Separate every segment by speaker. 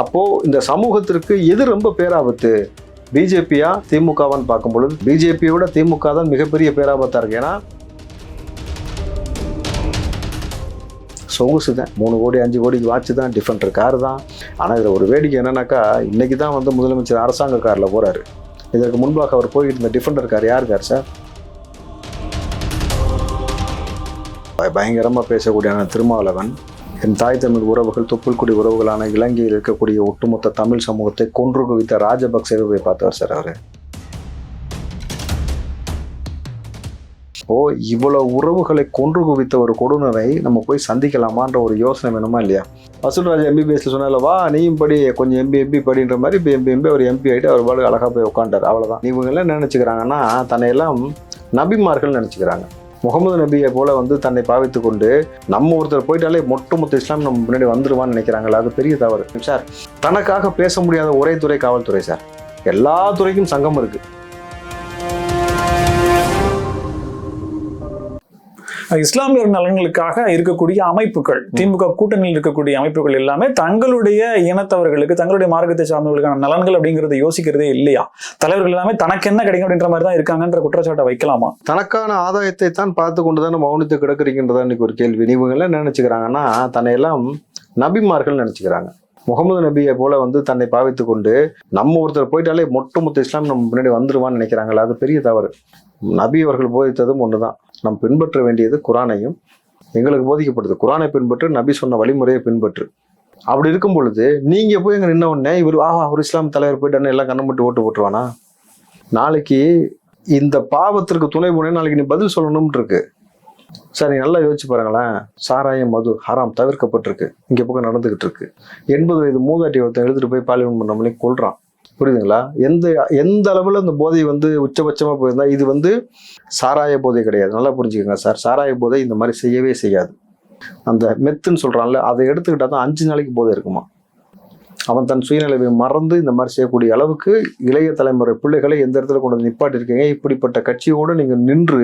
Speaker 1: அப்போது இந்த சமூகத்திற்கு எது ரொம்ப பேராபத்து? பிஜேபியா திமுகவான்னு பார்க்கும் பொழுது பிஜேபியோட திமுக தான் மிகப்பெரிய பேராபத்தாக இருக்கு. ஏன்னா சொகுசு தான். மூணு கோடி அஞ்சு கோடிக்கு வாட்ச் தான் டிஃபெண்டர் கார் தான். ஆனால் இதில் ஒரு வேடிக்கை என்னன்னாக்கா இன்றைக்கி தான் வந்து முதலமைச்சர் அரசாங்க காரில் போகிறாரு இதற்கு முன்பாக அவர் போய்கிட்டு இருந்த டிஃபெண்டர் கார் யார் கார் சார்? பயங்கரமாக பேசக்கூடிய பேசக்கூடியான திருமாவளவன். என் தாய் தமிழ் உறவுகள் தொப்புள்குடி உறவுகளான இலங்கையில் இருக்கக்கூடிய ஒட்டுமொத்த தமிழ் சமூகத்தை கொன்று குவித்த ராஜபக்சேவை போய் பார்த்தவர் சார் அவர். ஓ இவ்வளவு உறவுகளை கொன்று குவித்த ஒரு கொடுநரை நம்ம போய் சந்திக்கலாமான்ற ஒரு யோசனை வேணுமா இல்லையா? வசூல்ராஜ் எம்பிபிஎஸ்ல சொன்னால வா நீயும் படி கொஞ்சம் எம்பி எம்பி படின்ற மாதிரி இப்போ எம்பி எம்பி அவர் எம்பி ஆகிட்டு அவர் பாடு அழகாக போய் உட்காண்டார் அவ்வளோதான் இவங்க எல்லாம் என்ன தன்னையெல்லாம் நபிமார்கள் நினச்சிக்கிறாங்க. முகமது நபியை போல வந்து தன்னை பாவித்து கொண்டு நம்ம ஒருத்தர் போயிட்டாலே மொட்டுமொத்த இஸ்லாம் நம்ம முன்னாடி வந்துருவான்னு நினைக்கிறாங்களா அது பெரிய தவறு. சார் தனக்காக பேச முடியாத ஒரே துறை காவல்துறை சார். எல்லா துறைக்கும் சங்கம் இருக்கு.
Speaker 2: இஸ்லாமியர் நலன்களுக்காக இருக்கக்கூடிய அமைப்புகள் திமுக கூட்டணியில் இருக்கக்கூடிய அமைப்புகள் எல்லாமே தங்களுடைய இனத்தவர்களுக்கு தங்களுடைய மார்க்கத்தை சார்ந்தவர்களுக்கான நலன்கள் அப்படிங்கறத யோசிக்கிறதே இல்லையா? தலைவர்கள் எல்லாமே தனக்கு என்ன கிடைக்கும் அப்படின்ற மாதிரி தான் இருக்காங்கன்ற குற்றச்சாட்டை வைக்கலாமா?
Speaker 1: தனக்கான ஆதாயத்தை தான் பார்த்து கொண்டு தான் மௌனித்து கிடக்குறீங்கன்றதா இன்னைக்கு ஒரு கேள்வி. இவங்க எல்லாம் என்ன நினைச்சுக்கிறாங்கன்னா தன்னை எல்லாம் நபிமார்கள் நினைச்சுக்கிறாங்க. முகமது நபியை போல வந்து தன்னை பாவித்து கொண்டு நம்ம ஒருத்தர் போயிட்டாலே மொட்டுமொத்த இஸ்லாம் நம்ம முன்னாடி வந்துருவான்னு நினைக்கிறாங்களா அது பெரிய தவறு. நபி அவர்கள் போதித்ததும் ஒன்று தான் நாம் பின்பற்ற வேண்டியது குரானையும் எங்களுக்கு போதிக்கப்படுது. குரானை பின்பற்று நபி சொன்ன வழிமுறையை பின்பற்று. அப்படி இருக்கும் பொழுது நீங்கள் போய் எங்க நின்ன உடனே இவர் ஆஹா ஒரு இஸ்லாம் தலைவர் போயிட்டான்னு எல்லாம் கண்ணை மட்டும் ஓட்டு போட்டுருவானா? நாளைக்கு இந்த பாவத்திற்கு துணை போனே நாளைக்கு நீ பதில் சொல்லணும்னு இருக்கு சரி நல்லா யோசிச்சு பாருங்களேன். சாராயம் மது ஹராம் தவிர்க்கப்பட்டிருக்கு. இங்கே பக்கம் நடந்துகிட்டு இருக்கு. எண்பது வயது மூதாட்டி ஒருத்தன் எழுதிட்டு போய் பாலிமன் பண்ண கொள்றான் புரியுதுங்களா? எந்த எந்த அளவில் அந்த போதை வந்து உச்சபட்சமாக போயிருந்தா இது வந்து சாராய போதை கிடையாது. நல்லா புரிஞ்சுக்கோங்க சார். சாராய போதை இந்த மாதிரி செய்யவே செய்யாது. அந்த மெத்துன்னு சொல்றான்ல அதை எடுத்துக்கிட்டால் தான் அஞ்சு நாளைக்கு போதை இருக்குமா? அவன் தன் சுயநிலைவை மறந்து இந்த மாதிரி செய்யக்கூடிய அளவுக்கு இளைய தலைமுறை பிள்ளைகளை எந்த இடத்துல கொண்டு வந்து நிப்பாட்டிருக்கீங்க இப்படிப்பட்ட கட்சியோடு நீங்க நின்று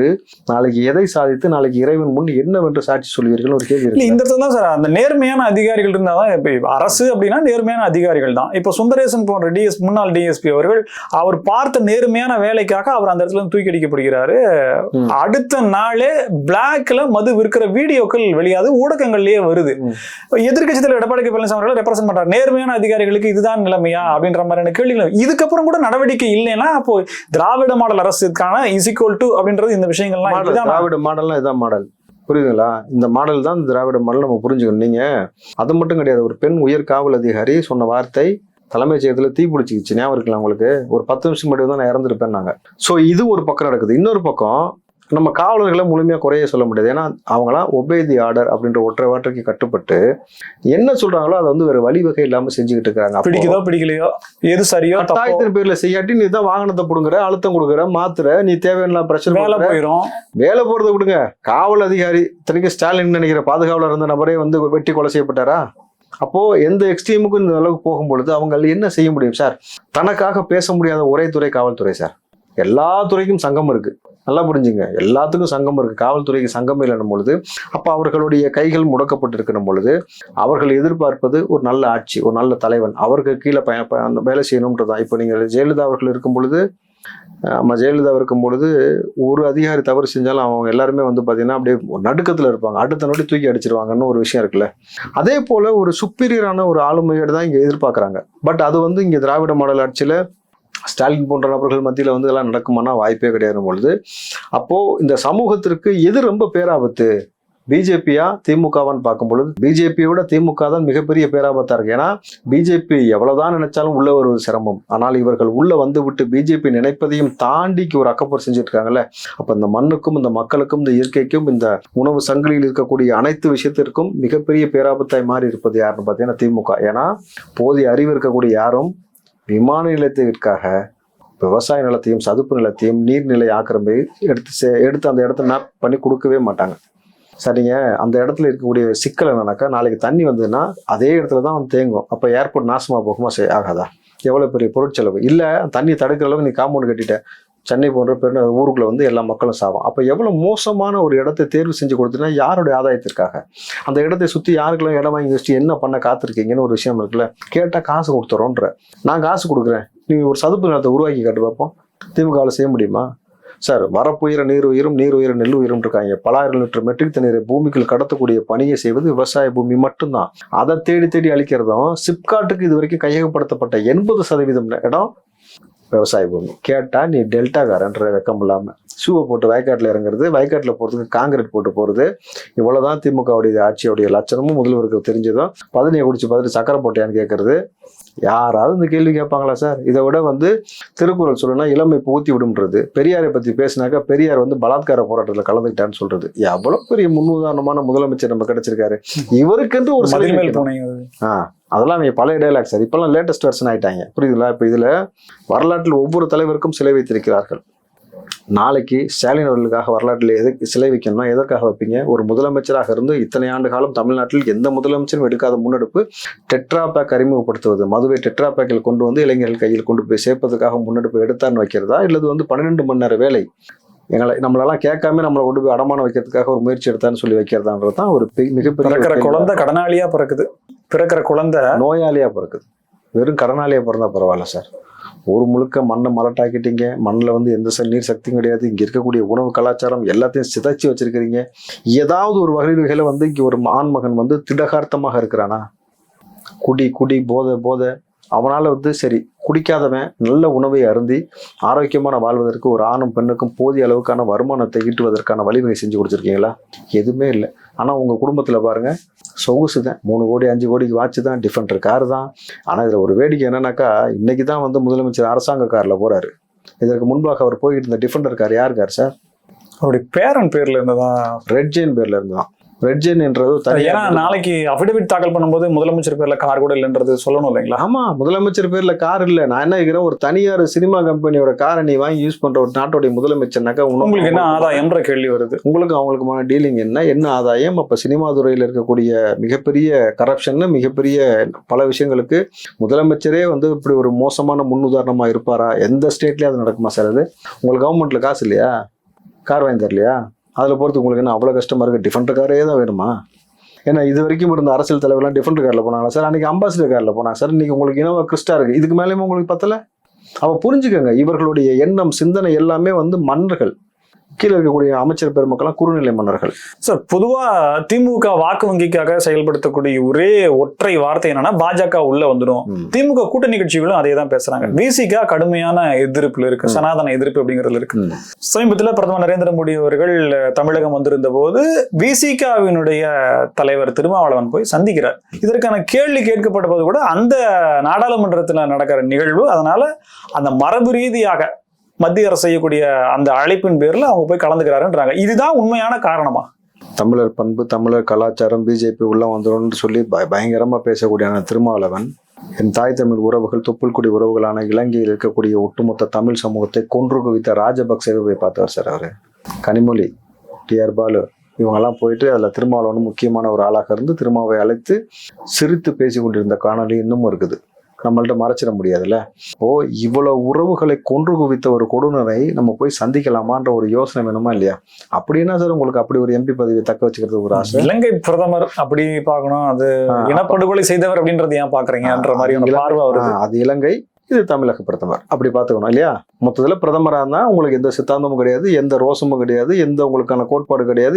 Speaker 1: நாளைக்கு எதை சாதித்து நாளைக்கு இறைவன் முன் என்னவென்று சாட்சி சொல்வீர்கள் ஒரு கேள்வி
Speaker 2: இல்ல இந்த இடத்துல தான் சார் அந்த நேர்மையான அதிகாரிகள் இருந்தாதான் இப்ப அரசு அப்படின்னா நேர்மையான அதிகாரிகள் தான். இப்ப சுந்தரேசன் போன்ற டிஎஸ் முன்னாள் டிஎஸ்பி அவர்கள் அவர் பார்த்த நேர்மையான வேலைக்காக அவர் அந்த இடத்துல தூக்கி அடிக்கப்படுகிறாரு. அடுத்த நாளே பிளாக்ல மது விற்கிற வீடியோக்கள் வெளியாது ஊடகங்கள்லயே வருது.
Speaker 1: ம்.
Speaker 2: எதிர்க்கட்சி தலைவர் எடப்பாடி பழனிசாமி அவர்கள் ரெப்ரசென்ட் பண்றாரு. நேர்மையான அதிகாரிகளுக்கு இதுதான் நிலைமையா அப்படின்ற மாதிரியான கேள்விகள் இதுக்கப்புறம் கூட நடவடிக்கை இல்லைன்னா அப்போ திராவிட மாடல் அரசுக்கான இசிக்வல் டு அப்படின்றது இந்த விஷயங்கள்லாம்
Speaker 1: திராவிட மாடல்னா இதான் மாடல். புரியுதுங்களா? இந்த மாடல் தான் திராவிட மாடல் நம்ம புரிஞ்சுக்கணும். நீங்க அது மட்டும் கிடையாது. ஒரு பெண் உயர் காவல் அதிகாரி சொன்ன வார்த்தை தலைமைச் செயலகத்தில் தீ பிடிச்சிக்கிச்சு. ஞாபகம் இருக்குல்ல உங்களுக்கு? ஒரு பத்து நிமிஷம் முன்னாடி தான் நான் இறந்துருப்பேன் நாங்க ஸோ இது ஒரு பக்கம் நடக்குது. இன்னொரு பக்கம் நம்ம காவலர்களை முழுமையாக குறைய சொல்ல முடியாது. ஏன்னா அவங்களாம் ஒபேதி ஆர்டர் அப்படின்ற ஒற்றை வார்த்தைக்கு கட்டுப்பட்டு என்ன சொல்றாங்களோ அதை வந்து வேற வழிவகை இல்லாம செஞ்சுக்கிட்டு இருக்காங்க.
Speaker 2: பிடிக்குதோ பிடிக்கலையோ எது சரியோ
Speaker 1: கட்டாயத்தின் பேர்ல செய்யாட்டி நீ தான் வாகனத்தை புடுங்குற அழுத்தம் கொடுக்குற மாத்துற நீ தேவையான பிரச்சனை
Speaker 2: வேலை போயிடும்
Speaker 1: வேலை போறதை விடுங்க. காவல் அதிகாரி இத்தனைக்கும் ஸ்டாலின் நினைக்கிற பாதுகாவலர் இருந்த நபரே வந்து வெட்டி கொலை செய்யப்பட்டாரா? அப்போ எந்த எக்ஸ்ட்ரீமுக்கும் இந்த அளவுக்கு போகும் பொழுது அவங்க என்ன செய்ய முடியும் சார்? தனக்காக பேச முடியாத ஒரே துறை காவல்துறை சார். எல்லா துறைக்கும் சங்கம் இருக்கு. நல்லா புரிஞ்சுங்க. எல்லாத்துக்கும் சங்கம் இருக்குது காவல்துறைக்கு சங்கம் இல்லைன்னும் பொழுது அப்போ அவர்களுடைய கைகள் முடக்கப்பட்டிருக்கிற பொழுது அவர்கள் எதிர்பார்ப்பது ஒரு நல்ல ஆட்சி ஒரு நல்ல தலைவன். அவருக்கு கீழே பய அந்த வேலை செய்யணுன்றதான் இப்போ நீங்கள் ஜெயலலிதா அவர்கள் இருக்கும் பொழுது நம்ம ஜெயலலிதா இருக்கும் பொழுது ஒரு அதிகாரி தவறு செஞ்சாலும் அவங்க எல்லாருமே வந்து பார்த்தீங்கன்னா அப்படியே ஒரு நடுக்கத்தில் இருப்பாங்க. அடுத்த நொடி தூக்கி அடிச்சிருவாங்கன்னு ஒரு விஷயம் இருக்குல்ல. அதே போல் ஒரு சுப்பீரியரான ஒரு ஆளுமையோடு தான் இங்கே எதிர்பார்க்குறாங்க. பட் அது வந்து இங்கே திராவிட மாடல் ஆட்சியில் ஸ்டாலின் போன்ற நபர்கள் மத்தியில் வந்து இதெல்லாம் நடக்குமானா வாய்ப்பே கிடையாது பொழுது அப்போது இந்த சமூகத்திற்கு எது ரொம்ப பேராபத்து? பிஜேபியா திமுகவான்னு பார்க்கும் பொழுது பிஜேபியோட திமுக தான் மிகப்பெரிய பேராபத்தா இருக்கு. ஏன்னா பிஜேபி எவ்வளவுதான் நினைச்சாலும் உள்ள வருவது சிரமம். ஆனால் இவர்கள் உள்ள வந்து விட்டு பிஜேபி நினைப்பதையும் தாண்டிக்கு ஒரு அக்கப்போர் செஞ்சுட்டு இருக்காங்கல்ல அப்ப இந்த மண்ணுக்கும் இந்த மக்களுக்கும் இந்த இயற்கைக்கும் இந்த உணவு சங்கிலியில் இருக்கக்கூடிய அனைத்து விஷயத்திற்கும் மிகப்பெரிய பேராபத்தாய் மாறி இருப்பது யாருன்னு பார்த்தீங்கன்னா திமுக. ஏன்னா போதிய அறிவு இருக்கக்கூடிய யாரும் விமான நிலையத்திற்காக விவசாய நிலத்தையும் சதுப்பு நிலத்தையும் நீர்நிலை ஆக்கிரமி எடுத்து சே- எடுத்து அந்த இடத்த மேப் பண்ணி கொடுக்கவே மாட்டாங்க. சரிங்க அந்த இடத்துல இருக்கக்கூடிய சிக்கல் என்னன்னாக்கா நாளைக்கு தண்ணி வந்ததுன்னா அதே இடத்துல தான் வந்து தேங்கும். அப்போ ஏர்போர்ட் நாசமாக போகுமா செய் ஆகாதா? எவ்வளோ பெரிய பொருட்செலவு? இல்லை தண்ணி தடுக்கிற அளவுக்கு நீ காம்பவுண்ட் கட்டிட்ட. சென்னை போன்ற பெரு ஊருக்குள்ள வந்து எல்லா மக்களும் சாவும். அப்போ எவ்வளோ மோசமான ஒரு இடத்தை தேர்வு செஞ்சு கொடுத்தீங்கன்னா யாருடைய ஆதாயத்திற்காக? அந்த இடத்தை சுற்றி யாருக்கெல்லாம் இடம் வாங்கி வச்சுட்டு என்ன பண்ண காத்திருக்கீங்கன்னு ஒரு விஷயம் இருக்குல்ல கேட்டால் காசு கொடுத்துறோன்ற. நான் காசு கொடுக்குறேன். நீங்கள் ஒரு சதுப்பு நிலத்தை உருவாக்கி காட்டு பார்ப்போம் திமுகவில் செய்ய முடியுமா? சார் வரப்புயிர நீர் உயிரும் நீர் உயிர நெல் உயிரும் இருக்காங்க. பலாயிரம் லிட்டர் மெட்ரிக் தண்ணீரை பூமிக்குள் கடத்தக்கூடிய பணியை செய்வது விவசாய பூமி மட்டும்தான். அதை தேடி தேடி அழிக்கிறதும் சிப்காட்டுக்கு இது வரைக்கும் கையகப்படுத்தப்பட்ட எண்பது சதவீதம் இடம் விவசாய பூமி கேட்டால் நீ டெல்டாக்காரன்ற வெக்கம் இல்லாமல் ஷூவை போட்டு வயக்காட்டில் இறங்குறது வயக்காட்டில் போகிறதுக்கு காங்கிரீட் போட்டு போகிறது இவ்வளோதான் திமுகவுடைய ஆட்சியுடைய லட்சணமும் முதல்வருக்கு தெரிஞ்சதும் பதனியை குடிச்சு பார்த்துட்டு சக்கரை போட்டையான்னு கேட்குறது யாராவது இந்த கேள்வி கேட்பாங்களா சார்? இதை விட வந்து திருக்குறள் சொல்லணும்னா இளமை புகுத்தி விடும்ன்றது. பெரியாரை பத்தி பேசினாக்கா பெரியார் வந்து பலாத்கார போராட்டத்தில் கலந்துக்கிட்டான்னு சொல்றது. எவ்வளவு பெரிய முன்னுதாரணமான முதலமைச்சர் நம்ம கிடைச்சிருக்காரு. இவருக்கென்று ஒரு சிலை
Speaker 2: மதில் மேல்
Speaker 1: வைக்கணும்.
Speaker 2: பூனை அது.
Speaker 1: ஆ அதெல்லாம் இவங்க பழைய டைலாக் சார். இப்பெல்லாம் லேட்டஸ்ட் வெர்ஷன் ஆயிட்டாங்க. புரியுதுங்களா? இப்போ இதுல வரலாற்றில் ஒவ்வொரு தலைவருக்கும் சிலை வைத்திருக்கிறார்கள். நாளைக்கு ஸ்டாலின் அவர்களுக்காக வரலாற்றில் எதுக்கு சிலை வைக்கணும்னா எதற்காக வைப்பீங்க? ஒரு முதலமைச்சராக இருந்து இத்தனை ஆண்டு காலம் தமிழ்நாட்டில் எந்த முதலமைச்சரும் எடுக்காத முன்னெடுப்பு டெட்ரா பேக் அறிமுகப்படுத்துவது. மதுவை டெட்ரா பேக்கில் கொண்டு வந்து இளைஞர்கள் கையில் கொண்டு போய் சேர்ப்பதற்காக முன்னெடுப்பு எடுத்தான்னு வைக்கிறதா? இல்லது வந்து பன்னிரெண்டு மணி நேர வேலை? எங்களை நம்மளெல்லாம் கேட்காம நம்மளை கொண்டு போய் அடமானம் வைக்கிறதுக்காக ஒரு முயற்சி எடுத்தான்னு சொல்லி வைக்கிறதான்றது தான் ஒரு மிகப்பெரிய.
Speaker 2: குழந்தை கடனாளியா பிறக்குது. பிறக்கிற குழந்தை
Speaker 1: நோயாளியா பிறக்குது. வெறும் கடனாலேயே பிறந்தா பரவாயில்ல சார். ஒரு முழுக்க மண்ணை மலட்டாக்கிட்டீங்க. மண்ணில் வந்து எந்த சார் நீர் சக்தியும் கிடையாது. இங்கே இருக்கக்கூடிய உணவு கலாச்சாரம் எல்லாத்தையும் சிதைச்சு வச்சுருக்கிறீங்க. ஏதாவது ஒரு வகை வகையில் வந்து இங்கே ஒரு ஆண்மகன் வந்து திடகார்த்தமாக இருக்கிறானா? குடி குடி போதை போதை. அவனால வந்து சரி குடிக்காதவன் நல்ல உணவை அருந்தி ஆரோக்கியமான வாழ்வதற்கு ஒரு ஆணும் பெண்ணுக்கும் போதிய அளவுக்கான வருமானத்தை ஈட்டுவதற்கான வழிவகை செஞ்சு கொடுத்துருக்கீங்களா? எதுவுமே இல்லை. ஆனா உங்க குடும்பத்துல பாருங்க சொகுசு தான். மூணு கோடி அஞ்சு கோடிக்கு வாட்ச் தான் டிஃபெண்டர் கார் தான். ஆனால் இதில் ஒரு வேடிக்கை என்னன்னாக்கா இன்னைக்கு தான் வந்து முதலமைச்சர் அரசாங்க காரில் போறாரு. இதற்கு முன்பாக அவர் போய்கிட்டு இருந்த டிஃபெண்டர் கார் யார் கார் சார்
Speaker 2: அவருடைய பேரன் பேர்ல இருந்ததா
Speaker 1: ரெட் ஜெயின் பேர்ல இருந்து தான் ரெட் ஜெயின் என்றது
Speaker 2: ஏன்னா நாளைக்கு அபிடவிட் தாக்கல் பண்ணும்போது முதலமைச்சர் பேர்ல கார் கூட இல்லைன்றது சொல்லணும் இல்லைங்களா?
Speaker 1: ஆமா முதலமைச்சர் பேர்ல கார் இல்ல. நான் என்ன கேட்கிறேன் ஒரு தனியார் சினிமா கம்பெனியோட காரை நீ வாங்கி யூஸ் பண்ற ஒரு நாட்டுடைய முதலமைச்சர்னாக்கா
Speaker 2: உங்களுக்கு என்ன ஆதாயம்ன்ற கேள்வி வருது.
Speaker 1: உங்களுக்கு அவங்களுக்குமான டீலிங் என்ன என்ன ஆதாயம்? அப்ப சினிமா துறையில் இருக்கக்கூடிய மிகப்பெரிய கரப்ஷன் மிகப்பெரிய பல விஷயங்களுக்கு முதலமைச்சரே வந்து இப்படி ஒரு மோசமான முன்னுதாரணமா இருப்பாரா? எந்த ஸ்டேட்லயும் அது நடக்குமா சார் அது? உங்களுக்கு கவர்மெண்ட்ல காசு இல்லையா? கார் வாங்கி தரலையா? அதில் போறதுக்கு உங்களுக்கு என்ன அவ்வளோ கஷ்டமாக இருக்குது டிஃபெண்டர் காரே தான் வேணுமா? ஏன்னா இது வரைக்கும் இருந்த அரசியல் தலைவர்லாம் டிஃபெண்டர் காரில் போனாங்களா? சார் அன்றைக்கி அம்பாசிடர் காரில் போனாங்க. சார் இன்னைக்கு உங்களுக்கு இனோவா கிறிஸ்டா இருக்குது இதுக்கு மேலேயும் உங்களுக்கு பத்தல? அவள் புரிஞ்சுக்கோங்க இவர்களுடைய எண்ணம் சிந்தனை எல்லாமே வந்து மன்னர்கள். கீழே இருக்கக்கூடிய அமைச்சர் பெருமக்கள்லாம் குறுநிலை மன்னர்கள்
Speaker 2: சார் பொதுவா திமுக வாக்கு வங்கிக்காக செயல்படுத்தக்கூடிய ஒரே ஒற்றை வார்த்தை என்னன்னா பாஜக உள்ள வந்துடும். திமுக கூட்டணி கட்சிகளும் அதே தான் பேசுறாங்க விசிகா கடுமையான எதிர்ப்புல இருக்கு. சனாதன எதிர்ப்பு அப்படிங்கிறதுல இருக்கு. சமீபத்தில் பிரதமர் நரேந்திர மோடி அவர்கள் தமிழகம் வந்திருந்த போது விசிகாவினுடைய தலைவர் திருமாவளவன் போய் சந்திக்கிறார் இதற்கான கேள்வி கேட்கப்பட்ட போது கூட அந்த நாடாளுமன்றத்தில் நடக்கிற நிகழ்வு அதனால அந்த மரபு ரீதியாக மத்திய அரசு செய்யக்கூடிய அந்த அழைப்பின் பேரில் அவங்க போய் கலந்துக்கிறாருன்றாங்க. இதுதான் உண்மையான காரணமா?
Speaker 1: தமிழர் பண்பு தமிழர் கலாச்சாரம் பிஜேபி உள்ள வந்துடும் சொல்லி பயங்கரமாக பேசக்கூடிய பேசக்கூடியான திருமாவளவன் என் தாய் தமிழ் உறவுகள் தொப்புள்குடி உறவுகளான இலங்கையில் இருக்கக்கூடிய ஒட்டுமொத்த தமிழ் சமூகத்தை கொன்று குவித்த ராஜபக்சேவை போய் பார்த்தவர் சார் அவர். கனிமொழி டிஆர் பாலு இவங்கெல்லாம் போயிட்டு அதில் திருமாவளவன் முக்கியமான ஒரு ஆளாக இருந்து திருமாவை அழைத்து சிரித்து பேசி கொண்டிருந்த காணொளி இன்னமும் இருக்குது. நம்மள்ட்ட மறைச்சிட முடியாதுல்ல? ஓ இவ்வளவு உறவுகளை கொன்று குவித்த ஒரு கொடுநரை நம்ம போய் சந்திக்கலாமான்ற ஒரு யோசனை வேணுமா இல்லையா? அப்படின்னா சார் உங்களுக்கு அப்படி ஒரு எம்பி பதவியை தக்க வச்சுக்கிறது ஒரு ஆசை?
Speaker 2: இலங்கை பிரதமர் அப்படி பார்க்கணும். அது இனப்படுகொலை செய்தவர் அப்படின்றது ஏன் பாக்குறீங்கன்ற
Speaker 1: இலங்கை-
Speaker 2: பார்வை
Speaker 1: அது இலங்கை. இது தமிழக பிரதமர். அப்படி பார்த்துக்கணும் இல்லையா? மொத்தத்துல பிரதமரா இருந்தா உங்களுக்கு எந்த சித்தாந்தமும் கிடையாது எந்த ரோசமும் கிடையாது எந்த உங்களுக்கான கோட்பாடு கிடையாது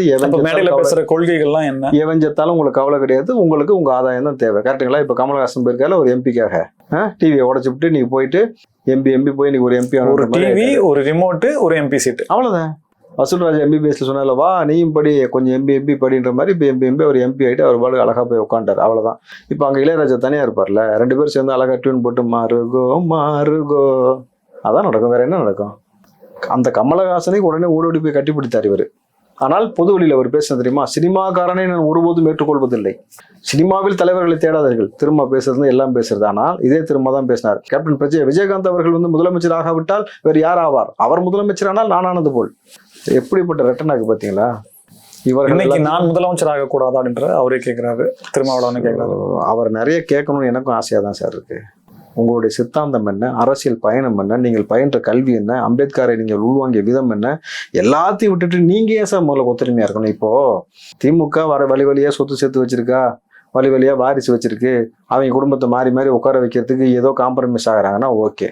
Speaker 2: பேசுற கொள்கைகள்லாம் என்ன?
Speaker 1: எவன் செத்தாலும் உங்களுக்கு கவலை கிடையாது உங்களுக்கு உங்க ஆதாயம் தான் தேவை. கரெக்டுங்களா இப்ப கமலஹாசன் போயிருக்கால ஒரு எம்பிக்காக டிவியை உடச்சு விட்டு நீங்க போயிட்டு எம்பி எம்பி போய் நீங்க ஒரு எம்பி
Speaker 2: ஒரு டிவி ஒரு ரிமோட் ஒரு எம்பி சீட்
Speaker 1: அவ்வளவுதான். வசூல்ராஜ் எம்பிபிஎஸ்ல சொன்னால வா நீயும் படி கொஞ்சம் எம்பி எம்பி படின்ற மாதிரி இப்போ எம்பி எம்பி அவர் எம்பி ஆயிட்டு அவர் பாடு அழகாக போய் உட்காந்துட்டார் அவ்வளோதான் இப்போ அங்கே இளையராஜா தனியாக இருப்பார்ல ரெண்டு பேரும் சேர்ந்து அழகா டியூன் போட்டு மாறுகோ மாறுகோ. அதான் நடக்கும். வேற என்ன நடக்கும்? அந்த கமலஹாசனை உடனே ஓடி ஓடி போய் கட்டிப்பிடித்தார் இவர். ஆனால் பொது வழியில் அவர் பேச தெரியுமா? சினிமாக்காரனை நான் ஒருபோதும் ஏற்றுக்கொள்வதில்லை. சினிமாவில் தலைவர்களை தேடாதீர்கள். திரும்ப பேசுறது எல்லாம் பேசுறது. ஆனால் இதே திரும்ப தான் பேசினார். கேப்டன் பிரஜய விஜயகாந்த் அவர்கள் வந்து முதலமைச்சர் ஆகாவிட்டால் வேறு யார் ஆவார்? அவர் முதலமைச்சர் ஆனால் நானானது போல். எப்படிப்பட்ட ரெட்டனாக்கு பாத்தீங்களா இவர்கள்
Speaker 2: இன்னைக்கு நான் முதலமைச்சர் ஆக கூடாதா அப்படின்ற அவரே கேக்குறாரு திருமாவளவன் கேக்குறாரு
Speaker 1: அவர் நிறைய கேட்கணும்னு எனக்கும் ஆசையா தான் சார் இருக்கு. உங்களுடைய சித்தாந்தம் என்ன? அரசியல் பயணம் என்ன? நீங்கள் பயின்ற கல்வி என்ன? அம்பேத்கரை நீங்கள் உள்வாங்கிய விதம் என்ன? எல்லாத்தையும் விட்டுட்டு நீங்க ஏன் சார் முதல்ல ஒத்துழைமையா இருக்கணும்? இப்போ திமுக வர வழி வழியா சொத்து சேர்த்து வச்சிருக்கா? வழி வழியா வாரிசு வச்சிருக்கு. அவங்க குடும்பத்தை மாறி மாறி உட்கார வைக்கிறதுக்கு ஏதோ காம்ப்ரமைஸ் ஆகுறாங்கன்னா ஓகே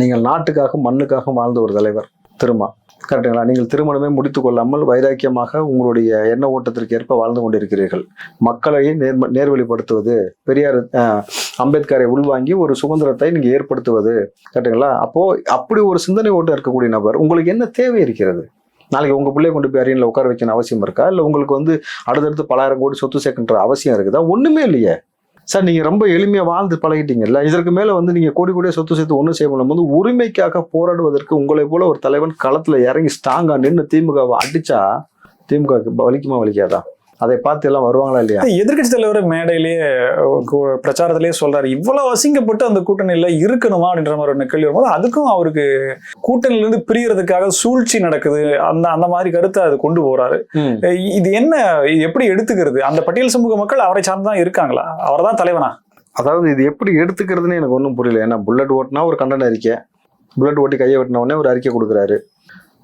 Speaker 1: நீங்கள் நாட்டுக்காக மண்ணுக்காக வாழ்ந்த ஒரு தலைவர் திருமா. கரெக்டுங்களா நீங்கள் திருமணமே முடித்து கொள்ளாமல் வைராக்கியமாக உங்களுடைய எண்ண ஓட்டத்திற்கு ஏற்ப வாழ்ந்து கொண்டிருக்கிறீர்கள். மக்களை நேர்ம நேர்வழிப்படுத்துவது பெரியார் அம்பேத்கரை உள்வாங்கி ஒரு சுதந்திரத்தை நீங்கள் ஏற்படுத்துவது. கரெக்டுங்களா அப்போது அப்படி ஒரு சிந்தனை ஓட்டம் இருக்கக்கூடிய நபர் உங்களுக்கு என்ன தேவை இருக்கிறது? நாளைக்கு உங்கள் பிள்ளைய கொண்டு போய் அரியணில் உட்கார வைக்கணும் அவசியம் இருக்கா? இல்லை உங்களுக்கு வந்து அடுத்தடுத்து பலாயிரம் கோடி சொத்து சேர்க்கின்ற அவசியம் இருக்குதா? ஒன்றுமே இல்லையே. சார் நீங்க ரொம்ப எளிமையா வாழ்ந்து பழகிட்டீங்கல்ல. இதற்கு மேல வந்து நீங்க கோடி கோடியாக சொத்து சேர்த்து ஒன்றும் செய்ய முடியும் போது உரிமைக்காக போராடுவதற்கு உங்களை போல ஒரு தலைவன் களத்துல இறங்கி ஸ்ட்ராங்காக நின்று திமுகவை அடிச்சா திமுக வலிக்குமா வலிக்காதா? அதை பார்த்து எல்லாம் வருவாங்களா இல்லையா?
Speaker 2: எதிர்க்கட்சி தலைவர் மேடையிலேயே பிரச்சாரத்திலேயே சொல்றாரு இவ்வளவு அசிங்கப்பட்டு அந்த கூட்டணியில இருக்கணுமா? அப்படின்ற மாதிரி ஒரு கேள்வி வரும்போது அதுக்கும் அவருக்கு கூட்டணியில இருந்து பிரியறதுக்காக சூழ்ச்சி நடக்குது. அந்த அந்த மாதிரி கருத்தை அது கொண்டு போறாரு. இது என்ன எப்படி எடுத்துக்கிறது? அந்த பட்டியல் சமூக மக்கள் அவரை சார்ந்து தான் இருக்காங்களா? அவர்தான் தலைவனா?
Speaker 1: அதாவது இது எப்படி எடுத்துக்கிறதுன்னு எனக்கு ஒன்றும் புரியல. ஏன்னா புல்லட் ஓட்டினா ஒரு கண்டன அறிக்கை. புல்லட் ஓட்டி கையை வெட்டின உடனே ஒரு அறிக்கை கொடுக்குறாரு.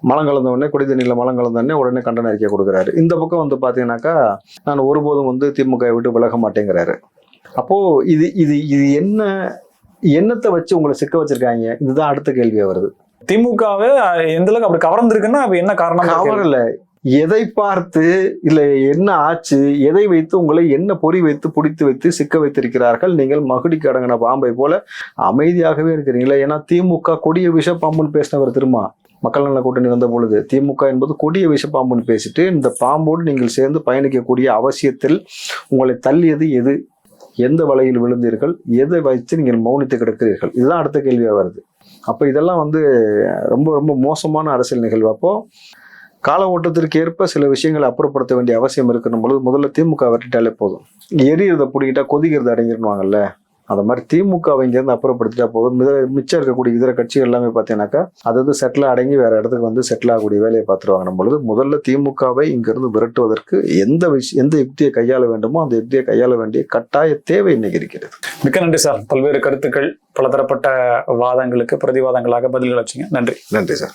Speaker 1: மலம் கலந்த உடனே குடி தண்ணியில் மலம் கலந்த உடனே உடனே கண்டன அறிக்கை கொடுக்குறாரு. இந்த பக்கம் வந்து பார்த்தீங்கன்னாக்கா நான் ஒருபோதும் வந்து திமுக விட்டு விலக மாட்டேங்கிறாரு. அப்போ இது இது இது என்ன என்னத்தை வச்சு உங்களை சிக்க வச்சிருக்காங்க? இதுதான் அடுத்த கேள்வியா வருது.
Speaker 2: திமுகவை எந்த அளவுக்கு அப்படி கவர்ந்திருக்குன்னா அப்ப என்ன காரணம்
Speaker 1: கவரல. எதை பார்த்து இல்ல என்ன ஆச்சு எதை வைத்து உங்களை என்ன பொறி வைத்து பிடித்து வைத்து சிக்க வைத்திருக்கிறார்கள்? நீங்கள் மகுடிக்கு அடங்கின பாம்பை போல அமைதியாகவே இருக்கிறீங்களா ஏன்னா திமுக கொடிய விஷ பாம்புன்னு பேசினவர் திரும்ப மக்கள் நல கூட்டணி வந்த பொழுது திமுக என்பது கொடிய விஷப்பாம்புன்னு பேசிட்டு இந்த பாம்போடு நீங்கள் சேர்ந்து பயணிக்கக்கூடிய அவசியத்தில் உங்களை தள்ளியது எது? எந்த வலையில் விழுந்தீர்கள்? எதை வைத்து நீங்கள் மௌனித்து கிடக்கிறீர்கள்? இதுதான் அடுத்த கேள்வியாக வருது. அப்போ இதெல்லாம் வந்து ரொம்ப ரொம்ப மோசமான அரசியல் நிகழ்வு. அப்போ கால ஓட்டத்திற்கு ஏற்ப சில விஷயங்களை அப்புறப்படுத்த வேண்டிய அவசியம் இருக்கணும் பொழுது முதல்ல திமுக வெட்டிட்டாலே போதும். எரியிறத பிடிக்கிட்டா கொதிக்கிறத அடங்கிருவாங்கல்ல அந்த மாதிரி திமுகவை இங்கேருந்து அப்புறப்படுத்திட்டா போதும். மித மிச்சம் இருக்கக்கூடிய இதர கட்சிகள் எல்லாமே பார்த்தீங்கன்னாக்கா அது வந்து செட்டில் அடங்கி வேற இடத்துக்கு வந்து செட்டில் ஆகக்கூடிய வேலையை பார்த்துருவாங்க. பொழுது முதல்ல திமுகவை இங்கிருந்து விரட்டுவதற்கு எந்த விஷயம் எந்த யுக்தியை கையாள வேண்டுமோ அந்த யுக்தியை கையாள வேண்டிய கட்டாய தேவை இன்னைக்கு இருக்கிறது.
Speaker 2: மிக்க நன்றி சார். பல்வேறு கருத்துக்கள் பலதரப்பட்ட வாதங்களுக்கு பிரதிவாதங்களாக பதில்கள் வச்சுங்க. நன்றி.
Speaker 1: நன்றி சார்.